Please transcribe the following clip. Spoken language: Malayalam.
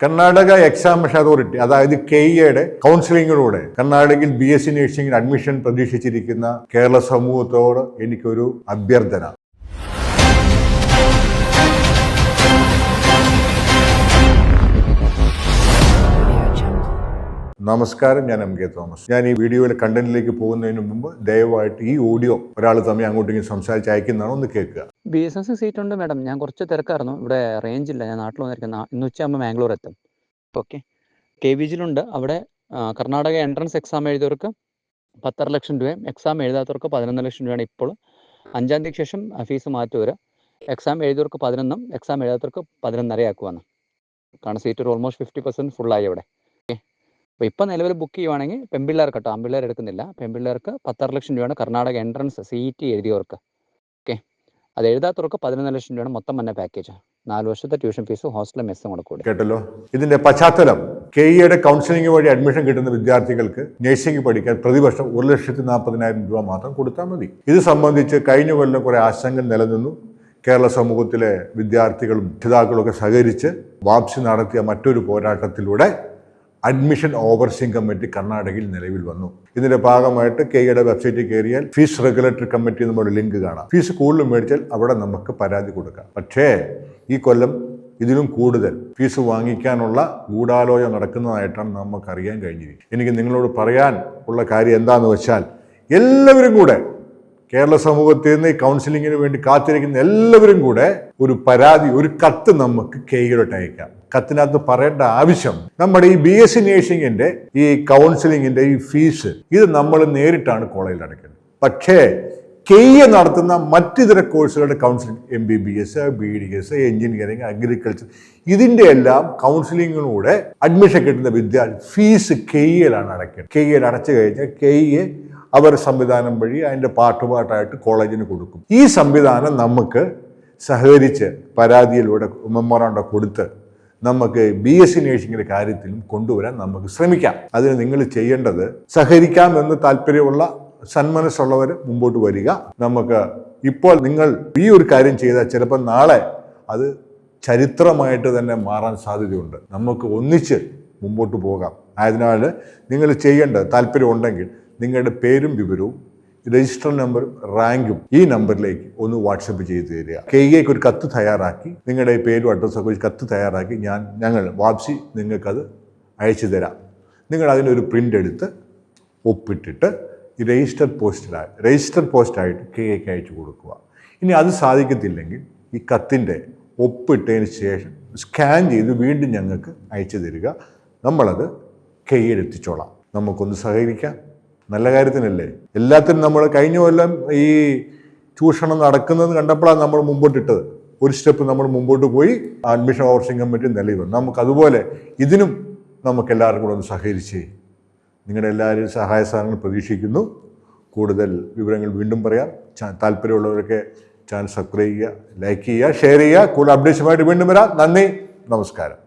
കർണാടക എക്സാമിനേഷൻ അതോറിറ്റി അതായത് കെ എയുടെ കൗൺസിലിങ്ങിലൂടെ കർണാടകയിൽ ബി എസ് സി നഴ്സിംഗിൽ അഡ്മിഷൻ പ്രതീക്ഷിച്ചിരിക്കുന്ന കേരള സമൂഹത്തോട് എനിക്കൊരു അഭ്യർത്ഥന. നമസ്കാരം ഞാൻ എം കെ തോമസ്. ഞാൻ ഈ വീഡിയോയിലെ കണ്ടന്റിലേക്ക് പോകുന്നതിന് മുമ്പ് ദയവായിട്ട് ഈ ഓഡിയോ ഒരാൾ തമ്മിൽ അങ്ങോട്ടെങ്കിലും സംസാരിച്ച് അയക്കുന്നതാണ് ഒന്ന് കേൾക്കുക. ബി എസ് എസ് സീറ്റ് ഉണ്ട് മാഡം. ഞാൻ കുറച്ച് തിരക്കായിരുന്നു. ഇവിടെ റേഞ്ച് ഇല്ല. ഞാൻ നാട്ടിൽ വന്നിരിക്കുന്ന ഇന്ന് ഉച്ചയാകുമ്പോൾ മാംഗ്ലൂർ എത്തും. ഓക്കെ കെ വി ജിയിലുണ്ട്. അവിടെ കർണാടക എൻട്രൻസ് എക്സാം എഴുതിയവർക്ക് പത്തര ലക്ഷം രൂപയും എക്സാം എഴുതാത്തവർക്ക് പതിനൊന്ന് ലക്ഷം രൂപയാണ് ഇപ്പോൾ. അഞ്ചാം തീയതിക്ക് ശേഷം ഫീസ് മാറ്റി വരിക എക്സാം എഴുതിയവർക്ക് പതിനൊന്നും എക്സാം എഴുതാത്തവർക്ക് പതിനൊന്നര ആക്കുവാണ് കാരണം സീറ്റ് ഒരു ഓൾമോസ്റ്റ് ഫിഫ്റ്റി പെർസെന്റ് ഫുള്ളായി അവിടെ ഓക്കെ അപ്പോൾ ഇപ്പം നിലവിൽ ബുക്ക് ചെയ്യുവാണെങ്കിൽ പെൺപിള്ളേർക്ക് കേട്ടോ ആൺപിള്ളേർ എടുക്കുന്നില്ല. പെൺപിള്ളേർക്ക് പത്തര ലക്ഷം രൂപയാണ് Karnataka entrance C E T എഴുതിയവർക്ക്. അത് എഴുതാത്തവർക്ക് പതിനൊന്ന് ലക്ഷം രൂപയാണ് മൊത്തം തന്നെ പാക്കേജ് നാല് വർഷത്തെ ട്യൂഷൻ ഫീസും ഹോസ്റ്റലും മെസ്സും കൂടെ കൂടി. കേട്ടല്ലോ? ഇതിന്റെ പശ്ചാത്തലം കെ ഇയുടെ കൗൺസിലിംഗ് വഴി അഡ്മിഷൻ കിട്ടുന്ന വിദ്യാർത്ഥികൾക്ക് നഴ്സിംഗ് പഠിക്കാൻ പ്രതിവർഷം ഒരു ലക്ഷത്തി നാൽപ്പതിനായിരം രൂപ മാത്രം കൊടുത്താൽ മതി. ഇത് സംബന്ധിച്ച് കഴിഞ്ഞ കൊല്ലം കുറെ ആശങ്ക നിലനിന്നു. കേരള സമൂഹത്തിലെ വിദ്യാർത്ഥികളും രക്ഷിതാക്കളും ഒക്കെ സഹകരിച്ച് വാപ്സി നടത്തിയ മറ്റൊരു പോരാട്ടത്തിലൂടെ അഡ്മിഷൻ ഓവർസീയിങ് കമ്മിറ്റി കർണാടകയിൽ നിലവിൽ വന്നു. ഇതിന്റെ ഭാഗമായിട്ട് കെ ഐയുടെ വെബ്സൈറ്റിൽ കയറിയാൽ ഫീസ് റെഗുലേറ്ററി കമ്മിറ്റി എന്നുള്ള ലിങ്ക് കാണാം. ഫീസ് കൂടുതൽ മേടിച്ചാൽ അവിടെ നമുക്ക് പരാതി കൊടുക്കാം. പക്ഷേ ഈ കൊല്ലം ഇതിലും കൂടുതൽ ഫീസ് വാങ്ങിക്കാനുള്ള ഗൂഢാലോചന നടക്കുന്നതായിട്ടാണ് നമുക്കറിയാൻ കഴിഞ്ഞിരിക്കുന്നത്. എനിക്ക് നിങ്ങളോട് പറയാൻ ഉള്ള കാര്യം എന്താണെന്ന് വെച്ചാൽ എല്ലാവരും കൂടെ കേരള സമൂഹത്തിൽ നിന്ന് ഈ കൗൺസിലിങ്ങിന് വേണ്ടി കാത്തിരിക്കുന്ന എല്ലാവരും കൂടെ ഒരു പരാതി ഒരു കത്ത് നമുക്ക് കെയ്യിലോട്ട് അയക്കാം. കത്തിനകത്ത് പറയേണ്ട ആവശ്യം നമ്മുടെ ഈ ബി എസ് സി നേഴ്സിംഗിന്റെ ഈ കൗൺസിലിങ്ങിന്റെ ഈ ഫീസ് ഇത് നമ്മൾ നേരിട്ടാണ് കോളേജിൽ അടയ്ക്കുന്നത് പക്ഷേ കെയ്യ നടത്തുന്ന മറ്റിതര കോഴ്സുകളുടെ counselling M B B S B D S engineering agriculture ഇതിന്റെ എല്ലാം കൗൺസിലിങ്ങിലൂടെ അഡ്മിഷൻ കിട്ടുന്ന വിദ്യാർത്ഥി ഫീസ് കെയ്യലാണ് അടയ്ക്കുന്നത് കെയ്യൽ അടച്ചു കഴിഞ്ഞാൽ കെയ്യെ അവർ സംവിധാനം വഴി അതിന്റെ പാട്ടുപാട്ടായിട്ട് കോളേജിന് കൊടുക്കും. ഈ സംവിധാനം നമുക്ക് സഹകരിച്ച് പരാതിയിലൂടെ മെമ്മോറാണ്ടം കൊടുത്ത് നമുക്ക് ബി എസ് സി നേഴ്സിംഗിന്റെ കാര്യത്തിലും കൊണ്ടുവരാൻ നമുക്ക് ശ്രമിക്കാം. അതിന് നിങ്ങൾ ചെയ്യേണ്ടത് സഹകരിക്കാം എന്ന് താല്പര്യമുള്ള സന്മനസ്സുള്ളവർ മുമ്പോട്ട് വരിക. നമുക്ക് ഇപ്പോൾ നിങ്ങൾ ഈ ഒരു കാര്യം ചെയ്താൽ ചിലപ്പോൾ നാളെ അത് ചരിത്രമായിട്ട് തന്നെ മാറാൻ സാധ്യതയുണ്ട്. നമുക്ക് ഒന്നിച്ച് മുമ്പോട്ട് പോകാം. ആയതിനാൽ നിങ്ങൾ ചെയ്യേണ്ടത് താല്പര്യമുണ്ടെങ്കിൽ നിങ്ങളുടെ പേരും വിവരവും രജിസ്റ്റർ നമ്പറും റാങ്കും ഈ നമ്പറിലേക്ക് ഒന്ന് വാട്സപ്പ് ചെയ്ത് തരിക. കെ എക്ക് ഒരു കത്ത് തയ്യാറാക്കി നിങ്ങളുടെ പേരും അഡ്രസ്സൊക്കെ വെച്ച് കത്ത് തയ്യാറാക്കി ഞാൻ ഞങ്ങൾ വാപ്സി നിങ്ങൾക്കത് അയച്ചു തരാം. നിങ്ങൾ അതിനൊരു പ്രിന്റ് എടുത്ത് ഒപ്പിട്ടിട്ട് രജിസ്റ്റർ പോസ്റ്റിലായി രജിസ്റ്റർ പോസ്റ്റായിട്ട് കെ എക്ക് അയച്ചു കൊടുക്കുക. ഇനി അത് സാധിക്കത്തില്ലെങ്കിൽ ഈ കത്തിന്റെ ഒപ്പിട്ടതിന് ശേഷം സ്കാൻ ചെയ്ത് വീണ്ടും ഞങ്ങൾക്ക് അയച്ചു തരിക. നമ്മളത് കൈയിലെത്തിച്ചോളാം നമുക്കൊന്ന് സഹകരിക്കാം. നല്ല കാര്യത്തിനല്ലേ? എല്ലാത്തിനും നമ്മൾ കഴിഞ്ഞ കൊല്ലം ഈ ചൂഷണം നടക്കുന്നത് കണ്ടപ്പോഴാണ് നമ്മൾ മുമ്പോട്ടിട്ടത്. ഒരു സ്റ്റെപ്പ് നമ്മൾ മുമ്പോട്ട് പോയി അഡ്മിഷൻ ഓവർസിംഗ് കമ്മിറ്റി നിലയിൽ വന്നു നമുക്ക് അതുപോലെ ഇതിനും നമുക്ക് എല്ലാവർക്കും കൂടെ ഒന്ന് സഹകരിച്ച് നിങ്ങളുടെ എല്ലാവരും സഹായ സഹകരണം പ്രതീക്ഷിക്കുന്നു. കൂടുതൽ വിവരങ്ങൾ വീണ്ടും പറയാം. താല്പര്യമുള്ളവരൊക്കെ ചാനൽ സബ്സ്ക്രൈബ് ചെയ്യുക ലൈക്ക് ചെയ്യുക ഷെയർ ചെയ്യുക. കൂടുതൽ അപ്ഡേറ്റ്സുമായിട്ട് വീണ്ടും വരാം. നന്ദി നമസ്കാരം.